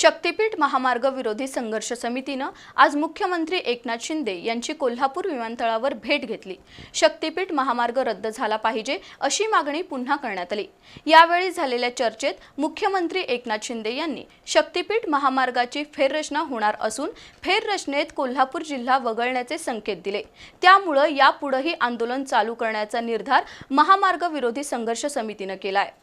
शक्तीपीठ महामार्ग विरोधी संघर्ष समितीनं आज मुख्यमंत्री एकनाथ शिंदे यांची कोल्हापूर विमानतळावर भेट घेतली. शक्तीपीठ महामार्ग रद्द झाला पाहिजे अशी मागणी पुन्हा करण्यात आली. यावेळी झालेल्या चर्चेत मुख्यमंत्री एकनाथ शिंदे यांनी शक्तीपीठ महामार्गाची फेररचना होणार असून फेररचनेत कोल्हापूर जिल्हा वगळण्याचे संकेत दिले. त्यामुळं यापुढेही आंदोलन चालू करण्याचा निर्धार महामार्ग विरोधी संघर्ष समितीनं केला आहे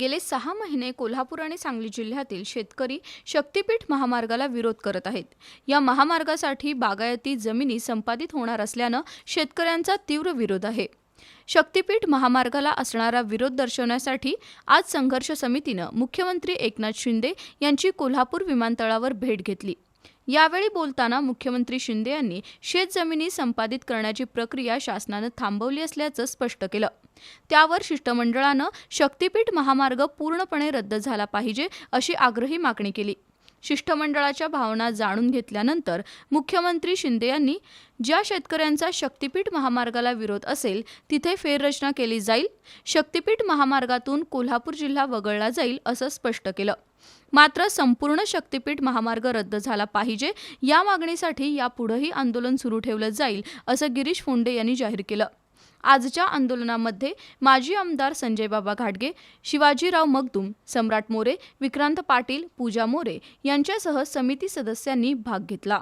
गेले सहा महिने कोल्हापूर आणि सांगली जिल्ह्यातील शेतकरी शक्तीपीठ महामार्गाला विरोध करत आहेत. या महामार्गासाठी बागायती जमिनी संपादित होणार असल्यानं शेतकऱ्यांचा तीव्र विरोध आहे. शक्तीपीठ महामार्गाला असणारा विरोध दर्शवण्यासाठी आज संघर्ष समितीनं मुख्यमंत्री एकनाथ शिंदे यांची कोल्हापूर विमानतळावर भेट घेतली. यावेळी बोलताना मुख्यमंत्री शिंदे यांनी शेतजमिनी संपादित करण्याची प्रक्रिया शासनानं थांबवली असल्याचं स्पष्ट केलं. त्यावर शिष्टमंडळानं शक्तीपीठ महामार्ग पूर्णपणे रद्द झाला पाहिजे अशी आग्रही मागणी केली. शिष्टमंडळाच्या भावना जाणून घेतल्यानंतर मुख्यमंत्री शिंदे यांनी ज्या शेतकऱ्यांचा शक्तीपीठ महामार्गाला विरोध असेल तिथे फेररचना केली जाईल. शक्तीपीठ महामार्गातून कोल्हापूर जिल्हा वगळला जाईल असं स्पष्ट केलं. मात्र संपूर्ण शक्तीपीठ महामार्ग रद्द झाला पाहिजे या मागणीसाठी यापुढेही आंदोलन सुरू ठेवलं जाईल असं गिरीश फोंडे यांनी जाहीर केलं. आजच्या आंदोलनामध्ये माजी आमदार संजय बाबा घाटगे शिवाजीराव मगदूम सम्राट मोरे विक्रांत पाटील पूजा मोरे यांच्यासह समिती सदस्यांनी भाग घेतला.